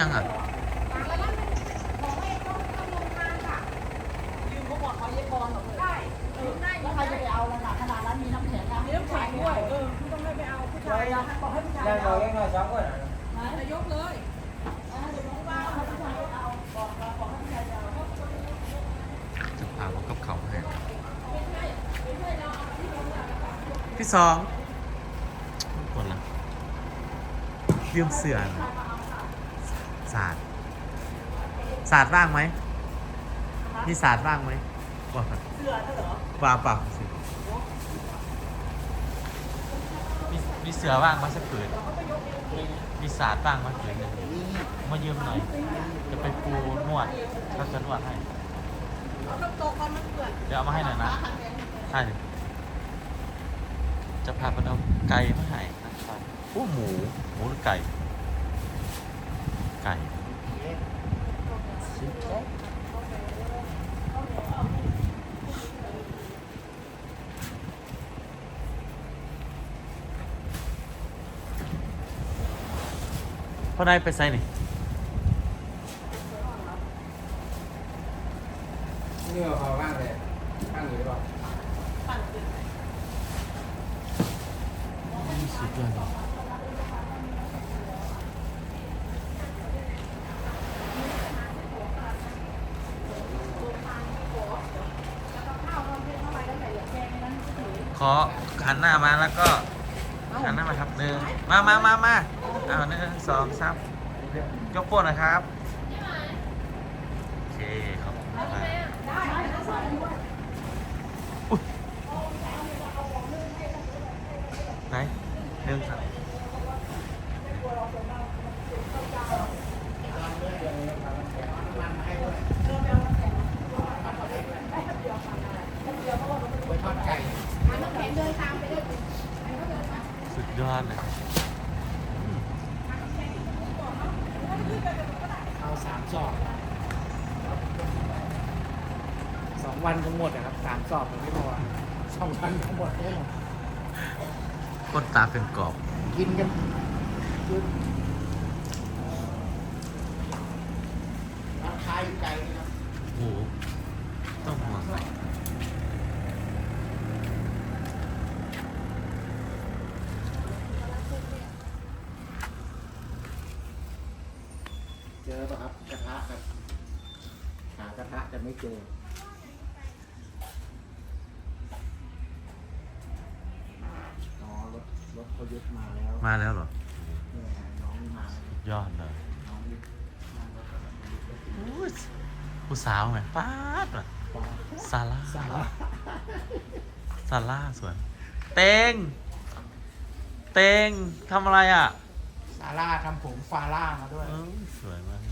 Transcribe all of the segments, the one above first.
ยังอะยืมเขาบอกเขาเย็บบอลเหรอได้ได้แล้วใครจะไปเอาระดับขนาดนั้นมีน้ำแข็งนะมีน้ำแข็งด้วยเออไม่ต้องให้ไปเอาผู้ชายนะบอกให้ผู้ชายยังเอาน้อยยังน้อยสองคนนายกเลยเดี๋ยวน้องว่าให้ผู้ชายเอาบอกบอกให้ผู้ชายเอาจะพาบอกกับเขาให้พี่สองกดละยืมเสื่อน ศาสตร์ศาสตร์ว่างไหมมีศาสตร์ว่างไหมว่าเสือเหรอว่าเปล่ามีมีเสือว่างไหมาสักผืนมีศาสตร์ว่างไหมาผืนหนึ่งมายืมหน่อย จะไปปูนวดเขาจะนวดให้เดี๋ยวเอามาให้หน่อยนะใช่จะพาไปเอาไก่มาให้นะครับโอ้หมู หมูหรือไก่ ก่พ่อได้ไปใส่นี่นี่เราพอว่างเลยข้างหรือเปล่าสุดยอด ขอหันหน้ามาแล้วก็หันหน้ามาครับหนึ่งมามามามาเอาหนึ่งสองสามยกโป้นนะครับโอเคขอบคุณครับอุ๊ยไหนหนึ่งสามสุด ยอดเลยครับเอาสามสอบสองวันทั้งหมดนะครับสามสอบมันไม่พอสองวันทั้งหมดได้หมดก้นตาเป็นกรอบ กินกันราคาอยู่ไกลนะครับโอ้โหต้องห่วง เจอป่ะครับกระทะครับหากระทะจะไม่เจออ๋อรถรถเขายึดมาแล้วมาแล้วเหรอเนี่ยน้องมาแล้วยอดเลยน้องยึดนั่งรถกระบะมายึดรถที่อุ๊ยผู้สาวไงป๊าดอะปอซาร่าสาระซาร่าสวย เต็งเต็งทำอะไรอะ ซาร่าทำผมฟาร่ามาด้วย เออสวยมาก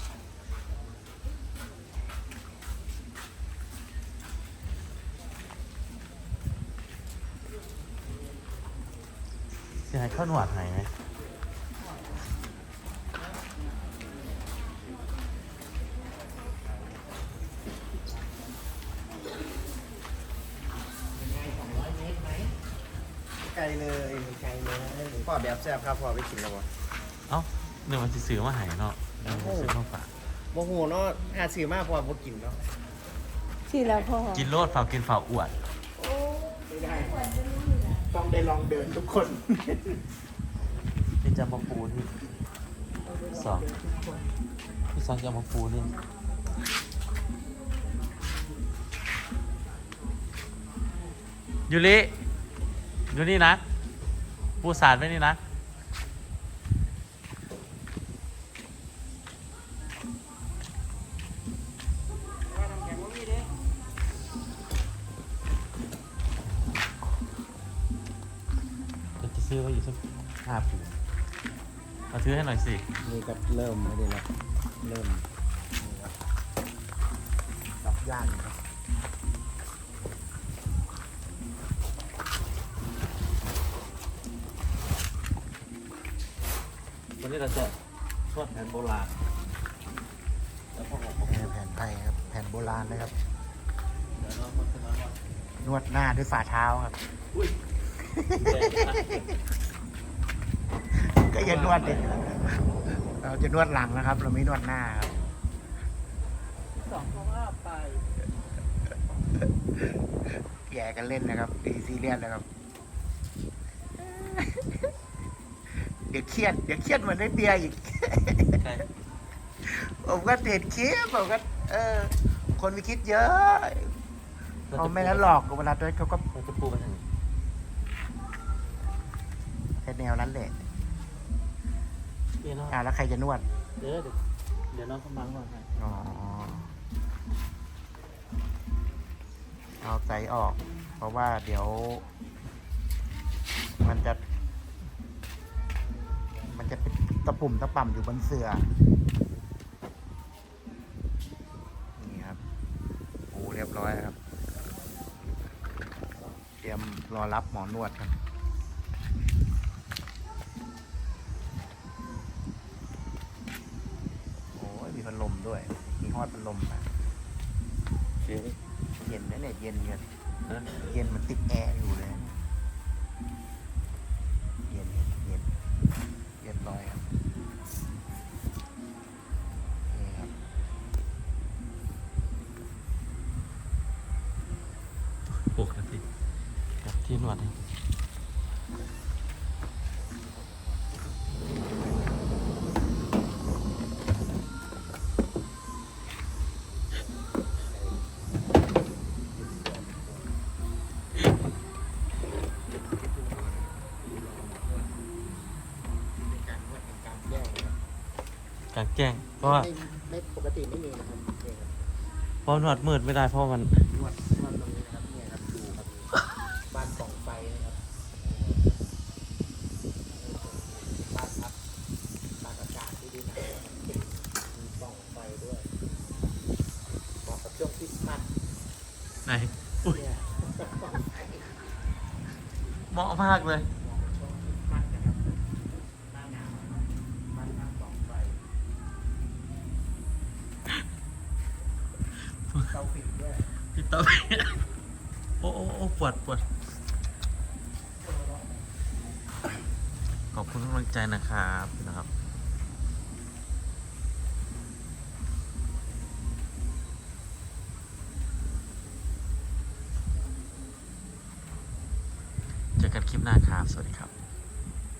เสียหายข้าวหนวดหายไหมเป็นไงสองร้อยเมตรไหมไกลเลยไกลเลยนะพ่อแบบแซ่บครับพ่อไปกินแล้วบ่ เอ้าหนึ่งวันสิซื้อมาใหายเนาะหนึ่งวันซื้อมาฝากโมโหเนาะหาซื้อมาพ่อบ่กินเนาะที่แล้วพ่อกินโลดฝากกินฝากอวด ไม่ได้ ต้องได้ลองเดินทุกคนพี่จะมาปูนี่สองพี่สองจะมาปูนี่ยูริอยู่นี่นะ ปูสารไว้นี่นะ ซื้อไว้อยู่สักห้าปูมาซื้อให้หน่อยสิ นี่ก็เริ่มไม่ได้แล้วเริ่มนี่ครับตับย่างครับวันนี้เราจะทอดแผนโบราณ แล้วก็ของแผ่นแผ่นไทยครับ แผ่นโบราณนะครับ เดี๋ยวเรามาขึ้นมาว่านวดหน้าด้วยฝ่าเท้าครับ อุ้ย ก็อยันนวดดิเเราจะนวดหลังนะครับ เราไม่นวดหน้าครับสองเขาว่าไปแย่กันเล่นนะครับตีซีเรียสนะครับ เดี๋ยวเครียดเดี๋ยวเครียดเหมือนได้เบียร์อีกใช่ผมก็ติดคลิปผมก็ เออ คนมีคิดเยอะเขาไม่นั้นหลอกเวลาด้วยเขาก็เราจะปูไปทางไหน แค่แนวนั้นแหละเดี๋ยวน้องอ่าแล้วใครจะนวด เดี๋ยวเดี๋ยวเดี๋ยวน้องเขามาก่อนให้อ๋อ เอาใจออก เพราะว่าเดี๋ยว มันจะ มันจะเป็นตะปุ่มตะป่ำอยู่บนเสือนี่ครับโอ้เรียบร้อยครับ เตรียมรอรับหมอนวดครับ ดลมด้วย มีฮอดพัดลมนะเดี๋ยวเย็นนะเนี่ยเย็นเย็นนะเย็นมันติดแอร์อยู่เลยนะเย็นเย็นเย็นเรียบร้อยครับนี่ครับ ปลุกนะพี่กับที่นวดให้ กลางแจ้ง เพราะว่าไม่ปกติไม่มีนะครับนี่ครับเพราะนวดมืดไม่ได้เพราะมัน นวดนวดตรงนี้นะครับเนี่ยครับดูครับบ้านกล่องไฟนะครับบ้านพักตากอากาศที่ดีนะครับติดมีกล่องไฟด้วยเหมาะกับช่วงคริสต์มาสไหนอุ้ยเนี่ย เหมาะมากเลย ช่วงคริสต์มาสนะครับหน้าหนาวนะครับบ้านพักกล่องไฟเตาผิงด้วย พี่ ต๊อบโอ้โอ้โอ้ปวดปวดขอบคุณทุกกำลังใจนะครับนะครับเจอกันคลิปหน้าครับ สวัสดีครับ